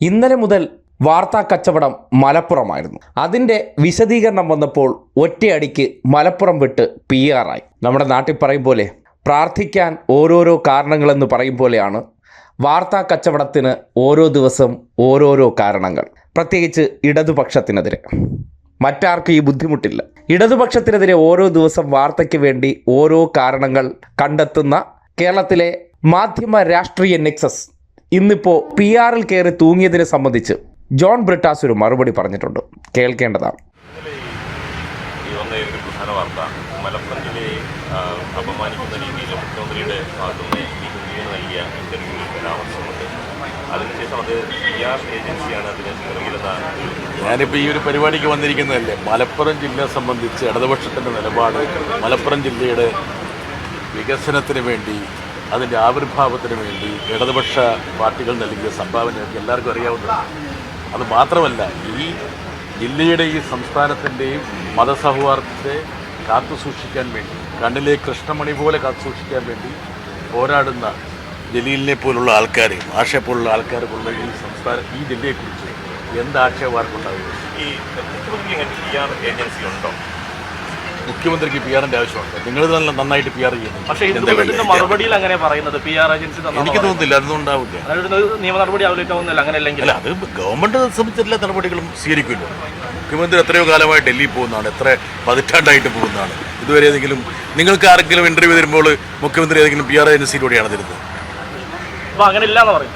ഇന്നലെ മുതൽ വാർത്താ കച്ചവടം മലപ്പുറമായിരുന്നു. അതിന്റെ വിശദീകരണം വന്നപ്പോൾ ഒറ്റയടിക്ക് മലപ്പുറം വിട്ട് പി ആറായി നമ്മുടെ നാട്ടിൽ പറയും പോലെ പ്രാർത്ഥിക്കാൻ ഓരോരോ കാരണങ്ങളെന്ന് പറയും പോലെയാണ് വാർത്താ കച്ചവടത്തിന് ഓരോ ദിവസം ഓരോരോ കാരണങ്ങൾ. പ്രത്യേകിച്ച് ഇടതുപക്ഷത്തിനെതിരെ. മറ്റാർക്കും ഈ ബുദ്ധിമുട്ടില്ല. ഇടതുപക്ഷത്തിനെതിരെ ഓരോ ദിവസം വാർത്തയ്ക്ക് വേണ്ടി ഓരോ കാരണങ്ങൾ കണ്ടെത്തുന്ന കേരളത്തിലെ മാധ്യമ രാഷ്ട്രീയ നെക്സസ് ഇന്നിപ്പോൾ പി ആറിൽ കയറി തൂങ്ങിയതിനെ സംബന്ധിച്ച് ജോൺ ബ്രിട്ടാസ് ഒരു മറുപടി പറഞ്ഞിട്ടുണ്ട്. കേൾക്കേണ്ടതാണ്. മലപ്പുറം ജില്ലയെ ആ, അപമാനിക്കുന്ന രീതിയിൽ മുഖ്യമന്ത്രിയുടെ ഭാഗത്തുനിന്ന് ഈ കുഞ്ഞിന് നൽകിയ ഇന്റർവ്യൂവിൽ പരാമർശമുണ്ട് അതിനുശേഷം അത് പി ആർ ഏജൻസിയാണ് അതിന് ഞാനിപ്പോൾ ഈ ഒരു പരിപാടിക്ക് വന്നിരിക്കുന്നതല്ലേ? മലപ്പുറം ജില്ലയെ സംബന്ധിച്ച് ഇടതുപക്ഷത്തിന്റെ നിലപാട് മലപ്പുറം ജില്ലയുടെ വികസനത്തിന് വേണ്ടി അതിന്റെ ആവിർഭാവത്തിന് വേണ്ടി ഇടതുപക്ഷ പാർട്ടികൾ നൽകിയ സംഭാവനയൊക്കെ എല്ലാവർക്കും അറിയാവുന്നതാണ് അത് മാത്രമല്ല ഈ ജില്ലയുടെ ഈ സംസ്ഥാനത്തിന്റെയും മതസൗഹാർദ്ദത്തെ കാത്തു സൂക്ഷിക്കാൻ വേണ്ടി കണ്ണിലെ കൃഷ്ണമണി പോലെ കാത്തു സൂക്ഷിക്കാൻ വേണ്ടി പോരാടുന്ന ജലീലിനെ പോലുള്ള ആൾക്കാരെയും ആഷയെ പോലുള്ള ആൾക്കാരെ പോലുള്ള ഈ സംസ്ഥാന ഈ ജില്ലയെക്കുറിച്ച് എന്ത് ഈ മുഖ്യമന്ത്രി അങ്ങനെ ഏജൻസി ഉണ്ടോ? മുഖ്യമന്ത്രിക്ക് പി ആറിന്റെ ആവശ്യമുണ്ട്. നിങ്ങൾ നല്ല നന്നായിട്ട് പി ആർ ചെയ്യുന്നു. പക്ഷേ ഇത് ഇതിന്റെ മറുപടിയിൽ അങ്ങനെ പറയുന്നത് പി ആർ ഏജൻസി തന്ന എനിക്ക് തോന്നുന്നില്ല അതായത് നിയമ നടപടി അല്ലെങ്കിൽ അല്ല അത് ഗവൺമെന്റ് സംബന്ധിച്ച എല്ലാ നടപടികളും സ്വീകരിക്കുമല്ലോ. മുഖ്യമന്ത്രി എത്രയോ കാലമായി ഡൽഹിയിൽ പോകുന്നതാണ് എത്ര പതിറ്റാണ്ടായിട്ട് പോകുന്നതാണ്. ഇതുവരെ ഏതെങ്കിലും നിങ്ങൾക്ക് ആരെങ്കിലും ഇന്റർവ്യൂ തരുമ്പോൾ മുഖ്യമന്ത്രി ഏതെങ്കിലും പി ആർ ഏജൻസിയിലൂടെയാണ് തരുന്നത്? അങ്ങനെ ഇല്ല എന്ന് പറയും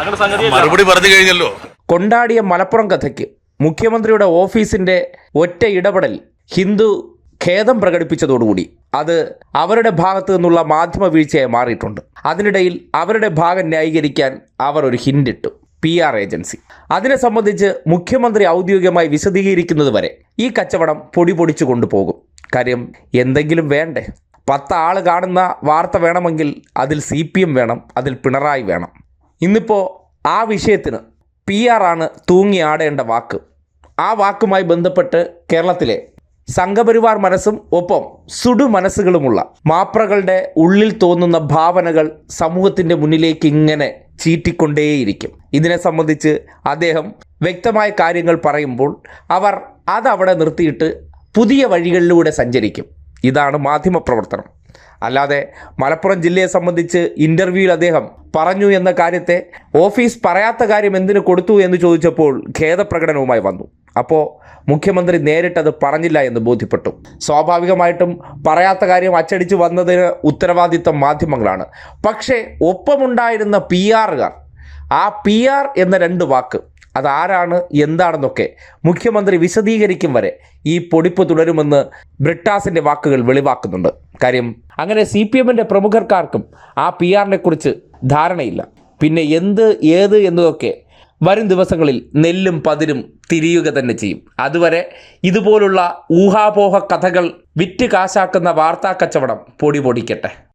അങ്ങനെ സംഗതി മറുപടി പറഞ്ഞു കഴിഞ്ഞല്ലോ. കൊണ്ടാടിയ മലപ്പുറം കഥയ്ക്ക് മുഖ്യമന്ത്രിയുടെ ഓഫീസിന്റെ ഒറ്റ ഇടപെടൽ ഹിന്ദു ഖേദം പ്രകടിപ്പിച്ചതോടുകൂടി അത് അവരുടെ ഭാഗത്തു നിന്നുള്ള മാധ്യമ വീഴ്ചയായി മാറിയിട്ടുണ്ട്. അതിനിടയിൽ അവരുടെ ഭാഗം ന്യായീകരിക്കാൻ അവർ ഒരു ഹിൻഡിട്ടു പി ആർ ഏജൻസി. അതിനെ സംബന്ധിച്ച് മുഖ്യമന്ത്രി ഔദ്യോഗികമായി വിശദീകരിക്കുന്നത് വരെ ഈ കച്ചവടം പൊടി പൊടിച്ചു കൊണ്ടുപോകും. കാര്യം എന്തെങ്കിലും വേണ്ടേ? പത്ത് ആൾ കാണുന്ന വാർത്ത വേണമെങ്കിൽ അതിൽ സി പി എം വേണം അതിൽ പിണറായി വേണം. ഇന്നിപ്പോൾ ആ വിഷയത്തിന് പി ആർ ആണ് തൂങ്ങിയാടേണ്ട വാക്ക്. ആ വാക്കുമായി ബന്ധപ്പെട്ട് കേരളത്തിലെ സംഘപരിവാർ മനസ്സും ഒപ്പം സുഡു മനസ്സുകളുമുള്ള മാപ്രകളുടെ ഉള്ളിൽ തോന്നുന്ന ഭാവനകൾ സമൂഹത്തിന്റെ മുന്നിലേക്ക് ഇങ്ങനെ ചീറ്റിക്കൊണ്ടേയിരിക്കും. ഇതിനെ സംബന്ധിച്ച് അദ്ദേഹം വ്യക്തമായ കാര്യങ്ങൾ പറയുമ്പോൾ അവർ അതവിടെ നിർത്തിയിട്ട് പുതിയ വഴികളിലൂടെ സഞ്ചരിക്കും. ഇതാണ് മാധ്യമപ്രവർത്തനം. അല്ലാതെ മലപ്പുറം ജില്ലയെ സംബന്ധിച്ച് ഇന്റർവ്യൂവിൽ അദ്ദേഹം പറഞ്ഞു എന്ന കാര്യത്തെ ഓഫീസ് പറയാത്ത കാര്യം എന്തിനു കൊടുത്തു എന്ന് ചോദിച്ചപ്പോൾ ഖേദപ്രകടനവുമായി വന്നു. അപ്പോൾ മുഖ്യമന്ത്രി നേരിട്ടത് പറഞ്ഞില്ല എന്ന് ബോധ്യപ്പെട്ടു. സ്വാഭാവികമായിട്ടും പറയാത്ത കാര്യം അച്ചടിച്ച് വന്നതിന് ഉത്തരവാദിത്തം മാധ്യമങ്ങളാണ്. പക്ഷേ ഒപ്പമുണ്ടായിരുന്ന പി ആറുകാർ ആ പി ആർ എന്ന രണ്ട് വാക്ക് അതാരാണ് എന്താണെന്നൊക്കെ മുഖ്യമന്ത്രി വിശദീകരിക്കും വരെ ഈ പൊടിപ്പ് തുടരുമെന്ന് ബ്രിട്ടാസിന്റെ വാക്കുകൾ വെളിവാക്കുന്നുണ്ട്. കാര്യം അങ്ങനെ സി പി എമ്മിന്റെ പ്രമുഖർക്കാർക്കും ആ പി ആറിനെ കുറിച്ച് ധാരണയില്ല. പിന്നെ എന്ത് ഏത് എന്നതൊക്കെ വരും ദിവസങ്ങളിൽ നെല്ലും പതിരും തിരിയുക തന്നെ ചെയ്യും. അതുവരെ ഇതുപോലുള്ള ഊഹാപോഹ കഥകൾ വിറ്റ് കാശാക്കുന്ന വാർത്താ കച്ചവടം പൊടി പൊടിക്കട്ടെ.